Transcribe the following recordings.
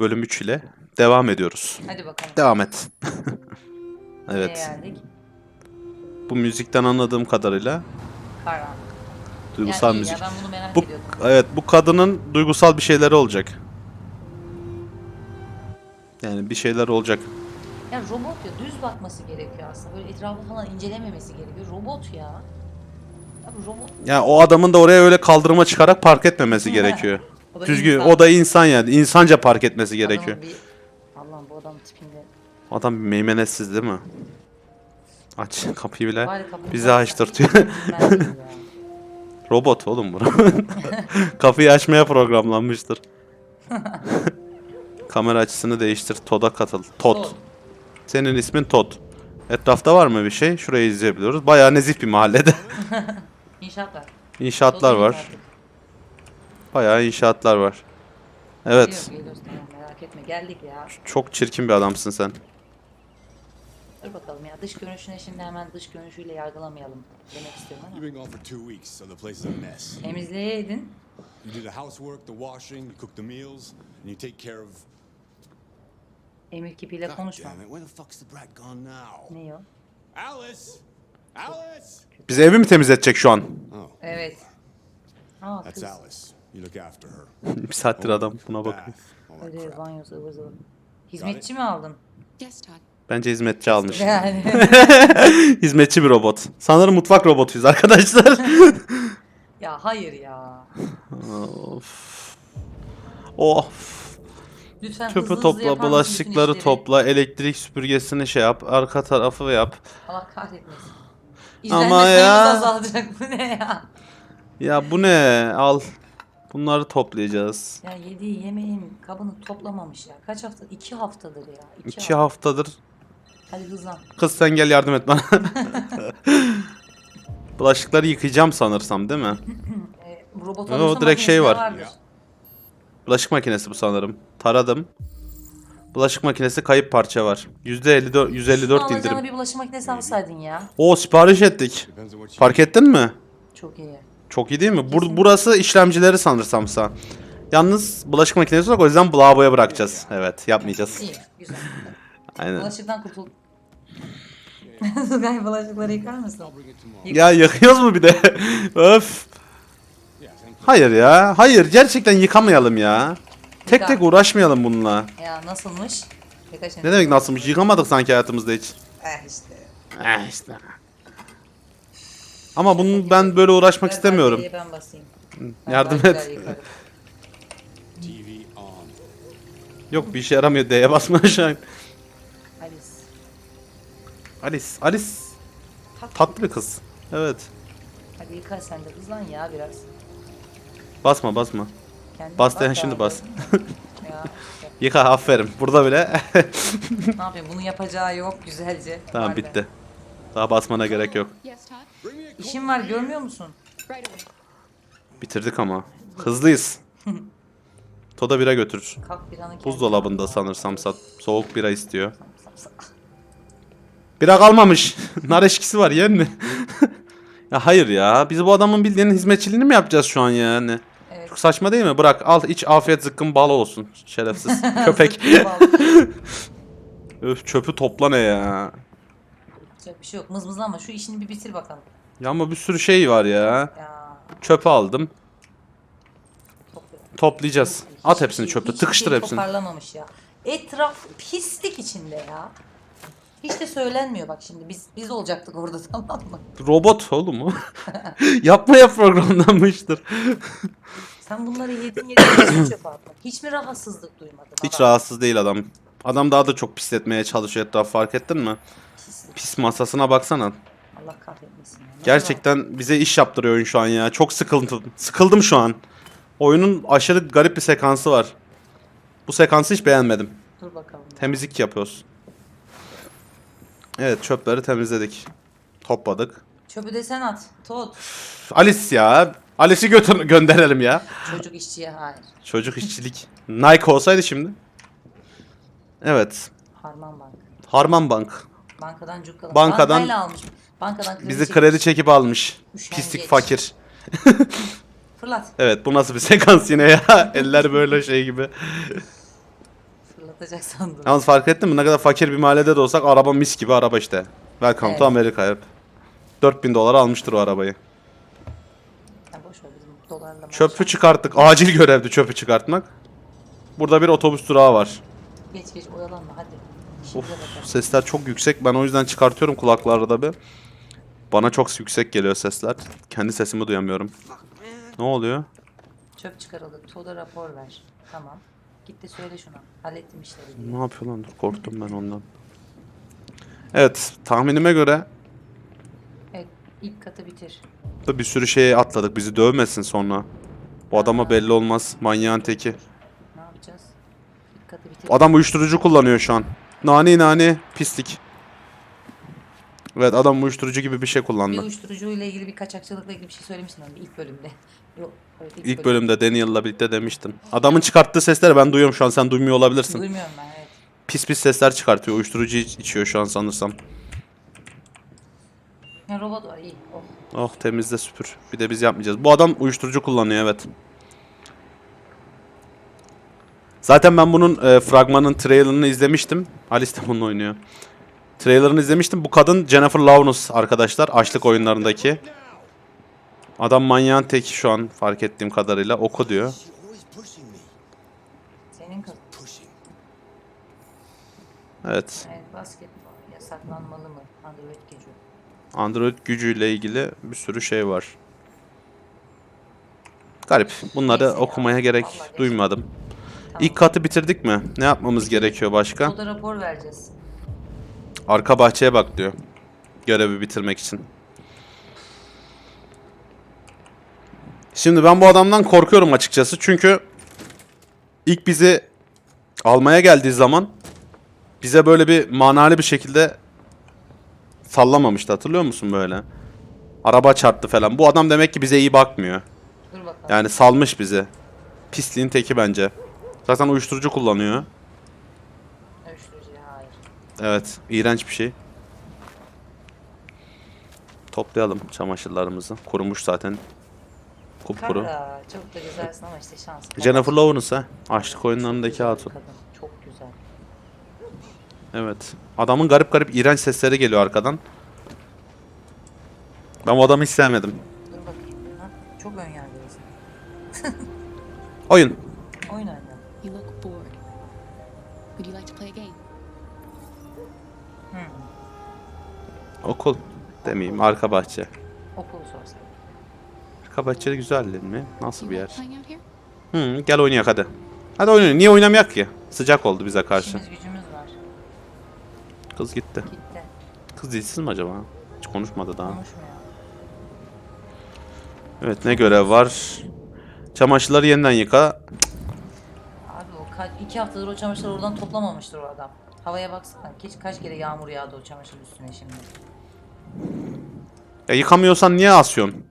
bölüm 3 ile devam ediyoruz. Hadi bakalım. Devam et. Evet. geldik? Bu müzikten anladığım kadarıyla Karanlık. duygusal Yani iyi müzik. Ya, ben bunu merak Bu ediyordum. evet bu kadının duygusal bir şeyleri olacak. Yani bir şeyler olacak. Ya robot ya düz bakması gerekiyor aslında. Böyle etrafı falan incelememesi gerekiyor. Robot ya. Bu robot. Yani o adamın da oraya öyle kaldırıma çıkarak park etmemesi gerekiyor. O da Düzgün. insan. O da insan yani. İnsanca park etmesi gerekiyor. Adamın bir... Allah'ım bu adam tipinde. Adam meymenetsiz değil mi? Aç kapıyı bile. Bari Bizi açtırtıyor. Ya? Robot oğlum bu. Kapıyı açmaya programlanmıştır. Kamera açısını değiştir. Todd'a katıl. Todd. Todd. Senin ismin Todd. Etrafta var mı bir şey? Şurayı izleyebiliyoruz. Bayağı nezih bir mahallede. İnşaatlar. İnşaatlar var. inşaatı. Bayağı inşaatlar var. Evet. Merak etme geldik ya. Çok çirkin bir adamsın sen. Dur bakalım ya dış görünüşüne şimdi hemen dış görünüşüyle yargılamayalım demek istiyorum ama. You've been gone for two weeks, so the place is a mess. Temizleyeydin. You do the housework, the washing, you cook the meals, and you take care of. Emir kipiyle God konuşma. damn it! Where the fuck's the brat gone now? Ne o? Alice, Alice. Bize evi mi temizletecek şu an? Oh, Evet. Aa that's kız. Alice. You look after her. bir saattir adam buna bakıyor. Crap. banyosu, ıvır zıvır. Hizmetçi mi aldın? Yes, Todd. Bence hizmetçi almış. Yani. Hizmetçi bir robot. Sanırım mutfak robotuyuz arkadaşlar. ya hayır ya. of. Of. Lütfen hızlı Çöpü hızlı topla, mısın bulaşıkları topla, elektrik süpürgesini şey yap, arka tarafı yap. Allah kahretmesin. Ama İzlenme sayımız ya. azalacak bu ne ya? Ya bu ne? Al. Bunları toplayacağız. Ya yediği yemeğin kabını toplamamış ya. Kaç hafta? İki haftadır ya. İki, İki hafta. haftadır. Hadi hızlan. Kız sen gel yardım et bana. Bulaşıkları yıkayacağım sanırsam değil mi? Ee, robot Yo, alırsa direkt şey makinesinde var. vardır. Bulaşık makinesi bu sanırım. Taradım. Bulaşık makinesi kayıp parça var. %54 Şunu 154 alacağına indirim. bir bulaşık makinesi alsaydın ya. O sipariş ettik. Fark ettin mi? Çok iyi. Çok iyi değil mi? Bur burası işlemcileri sanırsamsa. Yalnız bulaşık makinesi yok o yüzden lavaboya bırakacağız. Evet yapmayacağız. İyi. Güzel. Aynen. Bulaşıktan kurtul. Tugay bulaşıkları yıkar mısın? Ya yakıyoruz mu bir de? Öf. Hayır ya. Hayır gerçekten yıkamayalım ya. Tek tek uğraşmayalım bununla. Ya nasılmış? Ne demek nasılmış? Yıkamadık sanki hayatımızda hiç. Eh işte. Eh işte. Ama bunu ben böyle uğraşmak istemiyorum. Ben basayım. Ben Yardım et. yıkarım. TV on. Yok bir işe yaramıyor D'ye basma şu an. Alice. Alice, Alice Tatlı. tatlı bir kız. Evet. Hadi yıka sen de hızlan ya biraz. Basma basma. Kendine Bas bak diyen şimdi abi. bas. ya işte. Yıka aferin. Burada bile. ne yapayım bunun yapacağı yok güzelce. tamam Var be. bitti. Daha basmana gerek yok. İşim var görmüyor musun? Bitirdik ama. Hızlıyız. Toda bira götür. Kalk Buzdolabında sanırsam sat. Soğuk bira istiyor. Bira kalmamış. Nar eşkisi var yer mi? ya hayır ya. Biz bu adamın bildiğinin hizmetçiliğini mi yapacağız şu an yani? Evet. Çok saçma değil mi? Bırak al iç afiyet zıkkım bal olsun. Şerefsiz köpek. Öf çöpü topla ne ya? Yapacak bir şey yok. Mızmızlanma. Şu işini bir bitir bakalım. Ya ama bir sürü şey var ya. Ya. Çöpü aldım. topluyor. Toplayacağız. At Hiçbir hepsini şey- çöpe. hiçbir Tıkıştır şey hepsini. toparlamamış ya. Etraf pislik içinde ya. Hiç de söylenmiyor bak şimdi. Biz biz olacaktık orada tamam mı? Robot oğlum o. Yapmaya programlanmıştır. Sen bunları yedin yedin çöpe attın. Hiç mi rahatsızlık duymadın? Hiç adam? rahatsız değil adam. Adam daha da çok pisletmeye çalışıyor etraf fark ettin mi? Pislik. Pis masasına baksana. Allah kahretmesin. ya. Ne Gerçekten bize iş yaptırıyor oyun şu an ya. Çok sıkıldım. Sıkıldım şu an. Oyunun aşırı garip bir sekansı var. Bu sekansı hiç beğenmedim. Dur bakalım. Temizlik yapıyoruz. Evet çöpleri temizledik. Topladık. Çöpü de sen at. Tot. Alice ya. Alice'i götür gönderelim ya. Çocuk işçiye hayır. Çocuk işçilik. Nike olsaydı şimdi. Evet. Harman Bank. Harman Bank. Bankadan cukkalı. Bankadan- Bankayla almış. Bankadan kredi Bizi çekmiş. kredi çekip almış. Üşengeç. Pislik fakir. Fırlat. Evet bu nasıl bir sekans yine ya. Eller böyle şey gibi. patlatacak sandım. Yalnız fark ettin mi? Ne kadar fakir bir mahallede de olsak araba mis gibi araba işte. Welcome to Evet. America hep. 4000 dolar almıştır o arabayı. Ya boş ver bizim dolarla Çöpü çıkarttık. Acil görevdi çöpü çıkartmak. Burada bir otobüs durağı var. Geç geç oyalanma hadi. Of sesler çok yüksek. Ben o yüzden çıkartıyorum kulaklarda bir. Bana çok yüksek geliyor sesler. Kendi sesimi duyamıyorum. Ne oluyor? Çöp çıkarıldı. Toda rapor ver. Tamam. Gitti söyle şuna. Hallettim işleri diye. Ne yapıyor lan? Dur korktum ben ondan. Evet tahminime göre Evet ilk katı bitir. da bir sürü şeye atladık. Bizi dövmesin sonra. Bu adama belli olmaz. Manyağın teki. Ne yapacağız? İlk katı bitir. Adam uyuşturucu kullanıyor şu an. Nani nani pislik. Evet adam uyuşturucu gibi bir şey bir kullandı. uyuşturucuyla ilgili bir kaçakçılıkla ilgili bir şey söylemiştin hani ilk bölümde. Yok. Evet, İlk bölümde Daniel'la birlikte demiştin. Adamın çıkarttığı sesleri ben duyuyorum şu an sen duymuyor olabilirsin. Duymuyorum ben evet. Pis pis sesler çıkartıyor. Uyuşturucu iç- içiyor şu an sanırsam. Ya robot var iyi. Oh. Oh temizle süpür. Bir de biz yapmayacağız. Bu adam uyuşturucu kullanıyor evet. Zaten ben bunun e, fragmanın trailerını izlemiştim. Alice de bununla oynuyor. Trailerını izlemiştim. Bu kadın Jennifer Lawrence arkadaşlar. Açlık oyunlarındaki. Adam manyağın teki şu an fark ettiğim kadarıyla. Oku diyor. Senin. Evet. Evet basketbol yasaklanmalı mı? Android gücü. Android gücüyle ilgili bir sürü şey var. Garip. Bunları okumaya gerek duymadım. İlk katı bitirdik mi? Ne yapmamız gerekiyor başka? Toda rapor vereceğiz. Arka bahçeye bak diyor. Görevi bitirmek için. Şimdi ben bu adamdan korkuyorum açıkçası. Çünkü ilk bizi almaya geldiği zaman bize böyle bir manalı bir şekilde sallamamıştı. Hatırlıyor musun böyle? Araba çarptı falan. Bu adam demek ki bize iyi bakmıyor. Yani salmış bizi. Pisliğin teki bence. Zaten uyuşturucu kullanıyor. Uyuşturucu hayır. Evet, iğrenç bir şey. Toplayalım çamaşırlarımızı. Kurumuş zaten. Kupkuru. Kara çok da güzelsin ama işte şans. Jennifer Lawrence ha. Açlık oyunlarındaki hatun. Kadın çok güzel. Evet. Adamın garip garip iğrenç sesleri geliyor arkadan. Ben bu adamı hiç sevmedim. Dur bakayım. Çok ön yargılısın. Oyun Okul. Demeyeyim. Arka bahçe. Okulu sorsak. Arka bahçe güzel değil mi? Nasıl bir yer? Hı, gel oynayak hadi. Hadi oynayalım. Niye oynamayak ki? Sıcak oldu bize karşı. İşimiz gücümüz var. Kız gitti. Gitti. Kız dilsiz mi acaba? Hiç konuşmadı daha. Konuşmuyor. Evet ne görev var? Çamaşırları yeniden yıka. Abi o kaç, iki haftadır o çamaşırları oradan toplamamıştır o adam. Havaya baksana. Kaç, kaç kere yağmur yağdı o çamaşır üstüne şimdi. Ya yıkamıyorsan niye asıyorsun?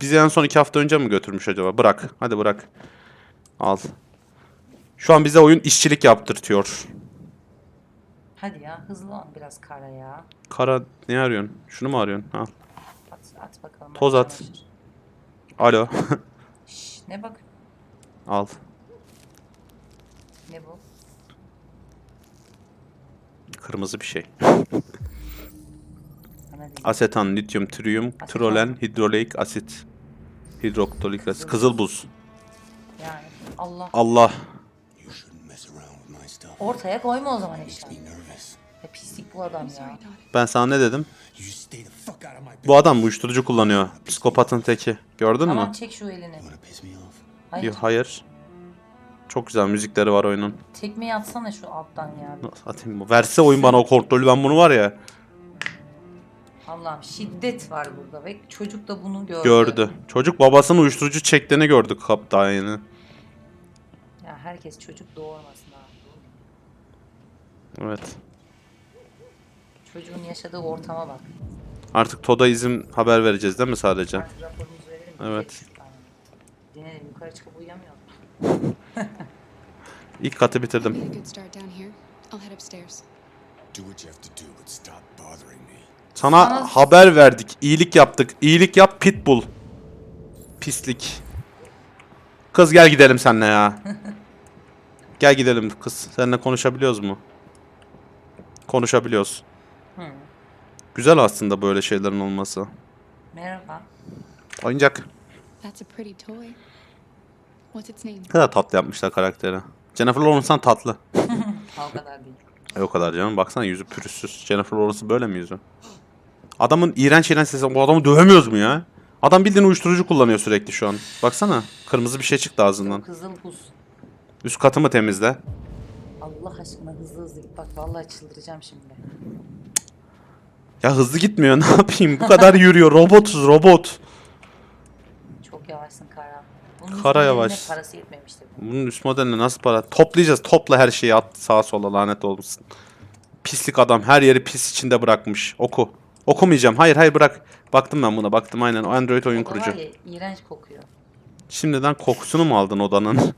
Bizi en son iki hafta önce mi götürmüş acaba? Bırak. Hadi bırak. Al. Şu an bize oyun işçilik yaptırtıyor. Hadi ya hızlı ol biraz kara ya. Kara ne arıyorsun? Şunu mu arıyorsun? Al. At, at bakalım. Toz at. Alo. Şş, ne bak Al. ne bu? Kırmızı bir şey. Asetan, lityum, triyum, trolen, hidroleik asit. Hidroklorik asit. Kızıl buz. Yani Allah. Allah. Ortaya koyma o zaman işte. Ya pislik bu adam ya. Ben sana ne dedim? Bu adam uyuşturucu kullanıyor. Psikopatın teki. Gördün Tamam mü? çek şu elini. Hayır. Yok, hayır. Çok güzel müzikleri var oyunun. Tekmeyi atsana şu alttan ya. Nasıl atayım bu? Verse oyun bana o kontrolü ben bunu var ya. Allah'ım şiddet var burada ve çocuk da bunu gördü. Gördü. Çocuk babasının uyuşturucu çektiğini gördük yeni. Ya herkes çocuk doğurmasın abi. Evet. Çocuğun yaşadığı ortama bak. Artık Toda izin haber vereceğiz değil mi sadece? Artık raporumuzu verelim. Evet. Dinleyelim yukarı çıkıp uyuyamıyor. İlk katı bitirdim. Do what you have to do, but stop bothering me. Sana Sana- haber verdik. İyilik yaptık. İyilik yap pitbull. Pislik. Kız gel gidelim seninle ya. Gel gidelim kız. Seninle konuşabiliyoruz mu? Konuşabiliyoruz. Hı. Güzel aslında böyle şeylerin olması. Merhaba. Oyuncak. That's a pretty toy. What's its name? Ne kadar tatlı yapmışlar karakteri. Jennifer Lawrence'dan tatlı. O kadar değil. E o kadar canım. Baksana yüzü pürüzsüz. Jennifer Lawrence'ın böyle mi yüzü? Adamın iğrenç iğrenç sesi. Bu adamı dövemiyoruz mu ya? Adam bildiğin uyuşturucu kullanıyor sürekli şu an. Baksana. Kırmızı bir şey çıktı ağzından. Kızıl buz. Üst katımı temizle. Allah aşkına hızlı hızlı git. Bak vallahi çıldıracağım şimdi. Ya hızlı gitmiyor. Ne yapayım? Bu kadar yürüyor. Robotuz robot. Çok yavaşsın Kara. Bunun Kara yavaş. Parası yetmemiştir. Bunun üst modeline nasıl para? Toplayacağız. Topla her şeyi at sağa sola lanet olmasın. Pislik adam. Her yeri pis içinde bırakmış. Oku. Okumayacağım. Hayır hayır bırak. Baktım ben buna. Baktım aynen. O Android oyun kurucu. var ya iğrenç kokuyor. Şimdiden kokusunu mu aldın odanın?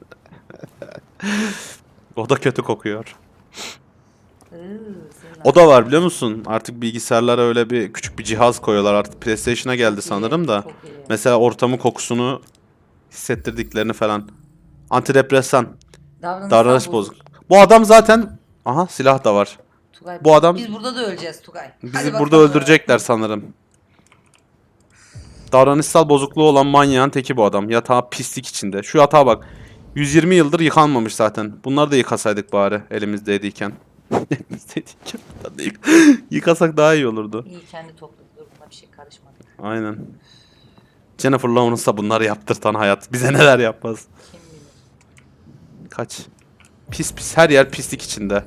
Oda kötü kokuyor. Iıı, senin O da var biliyor musun? Artık bilgisayarlara öyle bir küçük bir cihaz koyuyorlar. Artık PlayStation'a geldi sanırım da. Mesela ortamın kokusunu hissettirdiklerini falan. Antidepresan. Davranış bozuk. Bu adam zaten... Aha silah da var. Tugay, Bu adam- Biz burada da öleceğiz Tugay. Hadi Bizi bakalım. burada öldürecekler sanırım. Davranışsal bozukluğu olan manyağın teki bu adam. Yatağı pislik içinde. Şu yatağa bak. 120 yıldır yıkanmamış zaten. Bunları da yıkasaydık bari elimizdeyken. elimizdeyken. Yıkasak daha iyi olurdu. İyi kendi topladı. Buna bir şey karışmadı. Aynen. Jennifer Lawrence'a bunları yaptırtan hayat. Bize neler yapmaz. Kim bilir. Kaç. Pis pis her yer pislik içinde.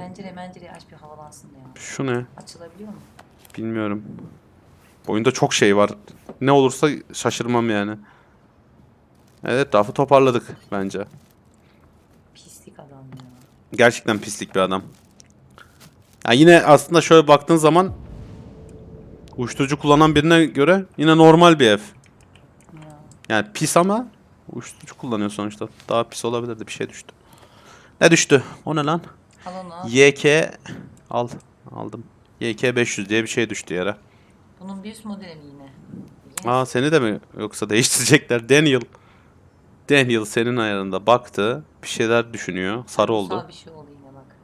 Pencere mencereyi aç bir havalansın ya. Şu ne? Açılabiliyor mu? Bilmiyorum. Oyunda çok şey var. Ne olursa şaşırmam yani. Evet etrafı toparladık bence. Pislik adam ya. Gerçekten pislik bir adam. Ya yine aslında şöyle baktığın zaman uyuşturucu kullanan birine göre yine normal bir ev. ya. Yani pis ama uyuşturucu kullanıyor sonuçta. Daha pis olabilirdi bir şey düştü. Ne düştü? O ne lan? Al onu al. YK al aldım. YK 500 diye bir şey düştü yere. Bunun bir üst modeli mi yine? Aa seni de mi yoksa değiştirecekler? Daniel. Daniel senin ayarında baktı. Bir şeyler düşünüyor. Sarı oldu. Duygusal bir şey oluyor yine bak.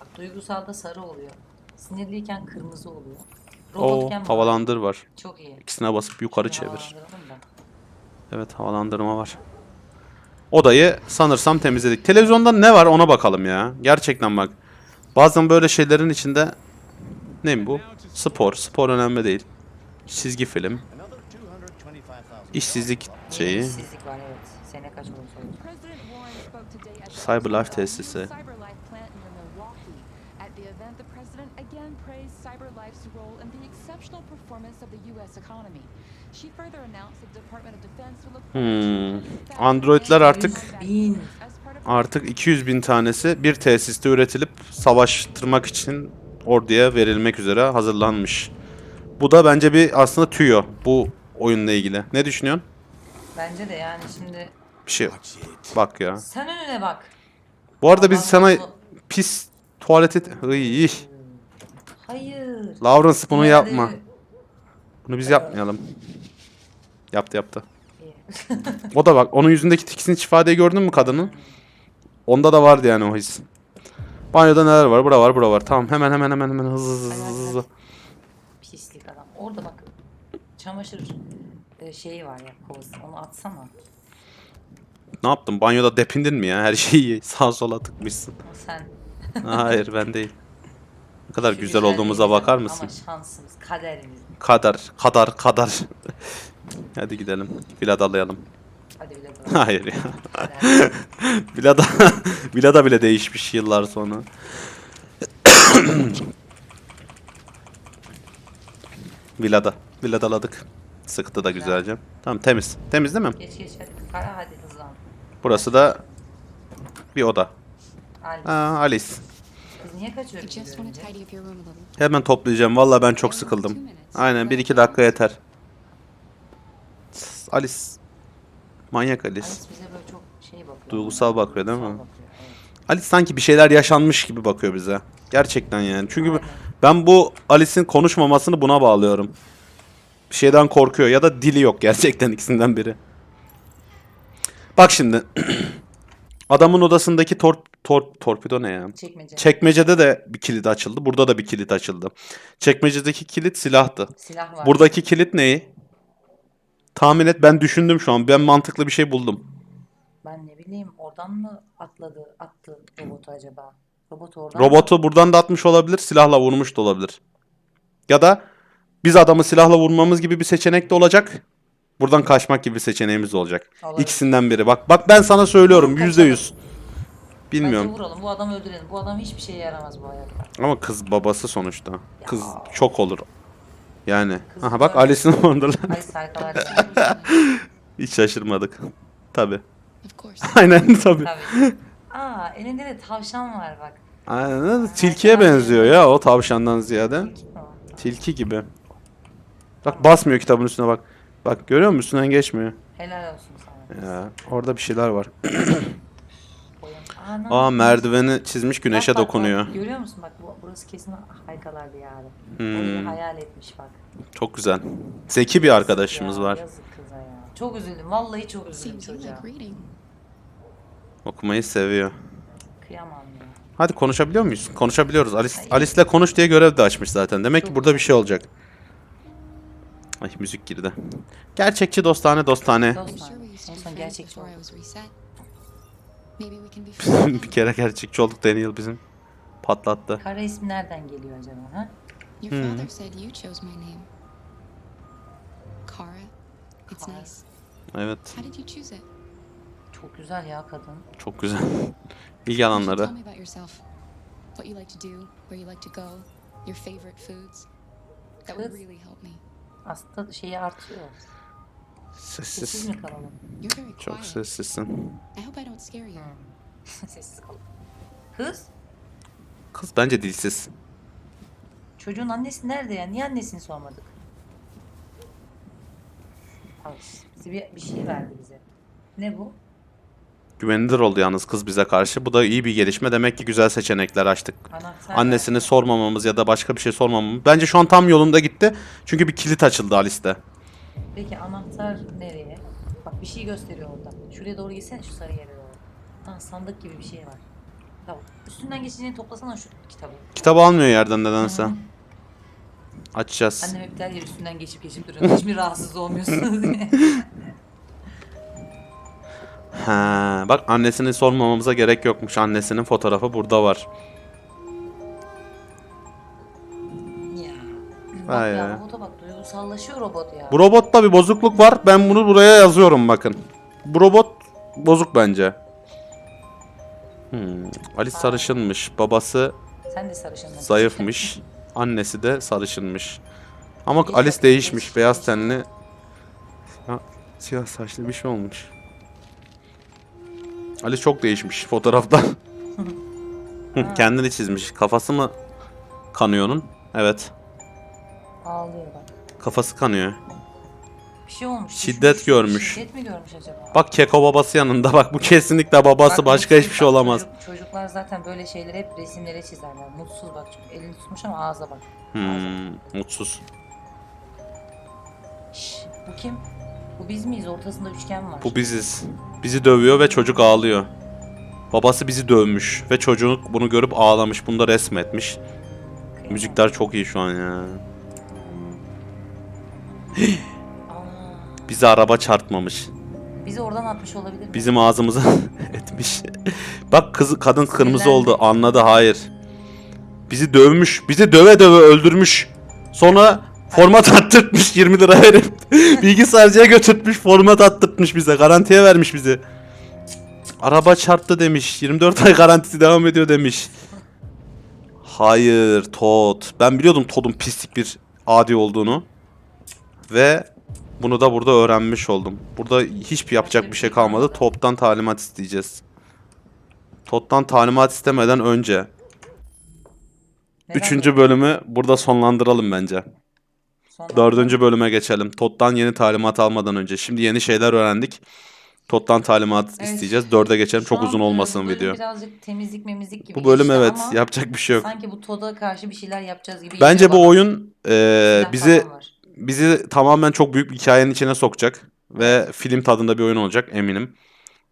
Bak duygusalda sarı oluyor. Sinirliyken kırmızı oluyor. Robotken mavi. havalandır var. Çok iyi. İkisine basıp yukarı Şunu çevir. Evet havalandırma var. Odayı sanırsam temizledik. Televizyonda ne var ona bakalım ya. Gerçekten bak. Bazen böyle şeylerin içinde ne bu? Spor. Spor önemli değil. Çizgi film. İşsizlik şeyi. İşsizlik var Hmm. Androidler artık Bin. artık 200 bin tanesi bir tesiste üretilip savaştırmak için orduya verilmek üzere hazırlanmış. Bu da bence bir aslında tüyo bu oyunla ilgili. Ne düşünüyorsun? Bence de yani şimdi Bir şey bak ya. sen önüne bak. Bu arada biz sana pis tuvaleti... Iy, Hayır. Lawrence bunu Yerde- yapma. Bunu biz yapmayalım. Yaptı yaptı. O da bak onun yüzündeki tiksinç ifadeyi gördün mü kadının? Onda da vardı yani o his. Banyoda neler var? Bura var, bura var. Tamam hemen hemen hemen hemen hızlı hızlı hızlı. hızlı. Pislik adam. Orada bak çamaşır e, şeyi var ya kovası. Onu atsana. Ne yaptın? Banyoda depindin mi ya? Her şeyi sağa sola tıkmışsın. O sen. Hayır ben değil. Ne kadar Şu güzel olduğumuza güzelliğimize bakar bak. mısın? Ama şansımız, kaderimiz. Kadar, kadar, kadar. Hadi gidelim. Viladalayalım. Hadi bile bırak. Hayır ya. Kader. Vilada, Vilada bile değişmiş yıllar sonra. Vilada. Villadaladık. Sıktı da güzelce. Tamam temiz. Temiz değil mi? geç geç hadi. Kara hadi hızlan. Burası da bir oda. Ali. Aa, Alice. Kız niye kaçıyor? I just gibi want önce? to tidy up your room a little. Hemen toplayacağım. Vallahi ben çok sıkıldım. Aynen 1-2 dakika yeter. Alice. Manyak Alice. Alice bize böyle çok şey bakıyor. Duygusal bakıyor değil mi? Duygusal bakıyor, evet. Alice sanki bir şeyler yaşanmış gibi bakıyor bize. Gerçekten yani. Çünkü ben bu Alice'in konuşmamasını buna bağlıyorum. Bir şeyden korkuyor ya da dili yok gerçekten ikisinden biri. Bak şimdi. Adamın odasındaki tor tor torpido ne ya? Çekmece. Çekmecede de bir kilit açıldı. Burada da bir kilit açıldı. Çekmecedeki kilit silahtı. Silah var. Buradaki kilit neyi? Tahmin et ben düşündüm şu an. Ben mantıklı bir şey buldum. Ben ne bileyim oradan mı atladı, attı robotu acaba? Robot oradan Robotu buradan da atmış olabilir, silahla vurmuş da olabilir. Ya da biz adamı silahla vurmamız gibi bir seçenek de olacak. Buradan kaçmak gibi bir seçeneğimiz de olacak. Olabilir. İkisinden biri. Bak bak ben sana söylüyorum yüzde yüz. Bence Bilmiyorum. vuralım. Bu adamı öldürelim. Bu adam hiçbir şeye yaramaz bu hayatta. Ama kız babası sonuçta. Kız Ya. çok olur. Yani. Kız Aha bak güzel. Alice'in Wonderland. Ay sayfalar. Hiç şaşırmadık. Tabi. Of course. Aynen tabi. Tabii. Aa elinde de tavşan var bak. Aynen. Tilkiye benziyor ya o tavşandan ziyade. Aa, Tilki gibi. Bak basmıyor kitabın üstüne bak. Bak görüyor musun üstünden geçmiyor. Helal olsun sana. Ya orada bir şeyler var. Boyun. Aa, merdiveni çizmiş güneşe Bak, bak, bak. dokunuyor. Görüyor musun bak bu, burası kesin Haykalar Diyarı. Hmm. Orayı hayal etmiş bak. Çok güzel. Zeki bir arkadaşımız Ya, var. Yazık kıza ya. Çok üzüldüm. Vallahi çok üzüldüm çocuğa. Okumayı seviyor. Kıyamam ya. Hadi konuşabiliyor muyuz? Konuşabiliyoruz. Alice. Alice'le konuş diye görev de açmış zaten. Demek ki Çok burada bir şey olacak. Ay müzik girdi. Gerçekçi dostane dostane. To En son gerçekçi bir kere gerçekçi olduk Daniel bizim. Patlattı. Kara ismi nereden geliyor acaba ha? Your Hmm. father said you chose my name. Kara. It's Kara. nice. Evet. How did you choose it? Çok güzel ya kadın. Çok güzel. İlgi You should alanları. tell me about yourself. What you like to do, where you like to go, your favorite foods. That would Kız. really help me. Aslında şeyi artıyor. Sessiz Çok sessizsin. I hope I don't scare you. Sessiz kalalım. Kız, Kız bence dilsiz. çocuğun annesi nerede ya? Niye annesini sormadık? Bize bir, bir şey verdi bize. Ne bu? Güvenilir oldu yalnız kız bize karşı. Bu da iyi bir gelişme. Demek ki güzel seçenekler açtık. Anahtar Annesini verdi. sormamamız ya da başka bir şey sormamamız. Bence şu an tam yolunda gitti. Çünkü bir kilit açıldı Alice'de. Peki anahtar nereye? Bak bir şey gösteriyor orada. Şuraya doğru gitsene şu sarı yere doğru. Ha sandık gibi bir şey var. Tamam. Üstünden geçeceğini toplasana şu kitabı. Kitabı almıyor yerden nedense. Açacağız. Annem hep der ya üstünden geçip geçip duruyor. Hiç mi rahatsız olmuyorsunuz diye. Ha, bak annesini sormamamıza gerek yokmuş. Annesinin fotoğrafı burada var. ya. Bak Vay ya ya. robota bak duygusallaşıyor robot ya. Bu robotta bir bozukluk var. Ben bunu buraya yazıyorum bakın. Bu robot bozuk bence. Hmm. Alice sarışınmış. Babası Sen de sarışındın. zayıfmış. Annesi de sarışınmış. Ama Geç Alice değişmiş. geç, Beyaz tenli. Ya, siyah saçlı bir şey olmuş. Alice çok değişmiş fotoğrafta. Kendini çizmiş. Kafası mı kanıyor onun? Evet. Ağlıyor bak. Kafası kanıyor. Bir şey olmuş. Şiddet düşmüş. görmüş. Şiddet mi görmüş acaba? Bak Keko babası yanında. Bak bu kesinlikle babası Bak, başka mutsuz hiçbir şey bak, olamaz. çocuk- çocuklar zaten böyle şeyleri hep resimlere çizerler. Mutsuz bak çünkü elini tutmuş ama ağza bak. Hmm, mutsuz. Şşş, bu kim? Bu biz miyiz? Ortasında üçgen var. Bu biziz. Bizi dövüyor ve çocuk ağlıyor. Babası bizi dövmüş ve çocuk bunu görüp ağlamış. Bunu da resmetmiş. Müzikler çok iyi şu an ya. Bizi araba çarpmamış. bizi oradan atmış olabilir mi? Bizim ağzımıza etmiş. Bak kız kadın kırmızı Sinirlendi. oldu. Anladı hayır. Bizi dövmüş. Bizi döve döve öldürmüş. Sonra format attırtmış 20 lira verip. Bilgisayarcıya götürtmüş format attırtmış bize. Garantiye vermiş bizi. Araba çarptı demiş. 24 ay garantisi devam ediyor demiş. Hayır Todd. Ben biliyordum Todd'un pislik bir adi olduğunu. Ve bunu da burada öğrenmiş oldum. Burada hiçbir yapacak bir şey kalmadı. Top'tan talimat isteyeceğiz. Todd'dan talimat istemeden önce Neden Üçüncü bölümü burada sonlandıralım bence. Sonra- Dördüncü bölüme geçelim. Todd'dan yeni talimat almadan önce. Şimdi yeni şeyler öğrendik. Todd'dan talimat Evet. isteyeceğiz. Dörde geçelim. Şu Çok an, uzun olmasın bölüm video. Birazcık temizlik memizlik gibi Bu bölüm geçti evet. ama Yapacak bir şey yok. Sanki bu Todd'a karşı bir şeyler yapacağız gibi Bence geliyor bu bana. oyun e, Silah bizi falan var. Bizi tamamen çok büyük bir hikayenin içine sokacak. Ve film tadında bir oyun olacak eminim.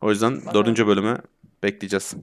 O yüzden dördüncü bölüme Bekleyeceğiz.